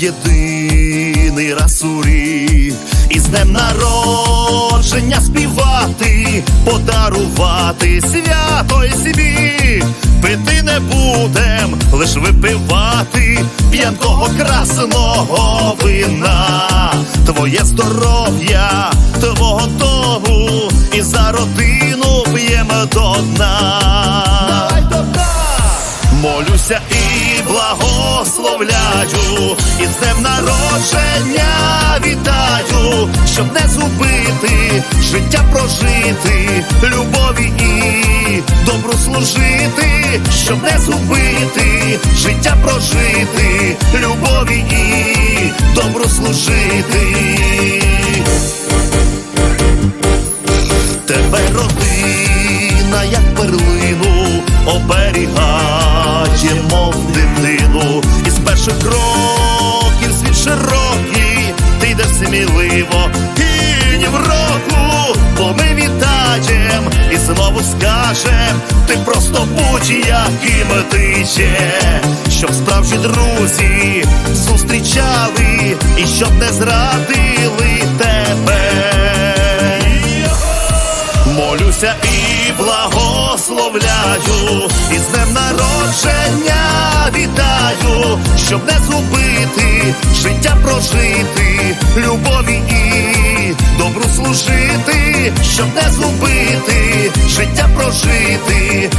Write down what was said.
єдиний раз у рік, і з днем народження співати, подарувати свято й собі. Пити не будем, лиш випивати п'янкого красного вина, твоє здоров'я, твого тогу, і за родину п'ємо до дна. Молюся і благословляю, і з днем народження вітаю, щоб не згубити, життя прожити, любові і добру служити, щоб не згубити, життя прожити, любові і добру служити. Тебе родина, як перлину, оберігає, дитину, і з перших кроків світ широкий, ти йдеш сміливо, і ні в року, бо ми вітаєм і знову скажем, ти просто будь-яким ти є, щоб справжні друзі зустрічали і щоб не зрадили тебе. Молюся і благословляю, і з днем народження щоб не згубити, життя прожити, любові і добру служити, щоб не згубити, життя прожити,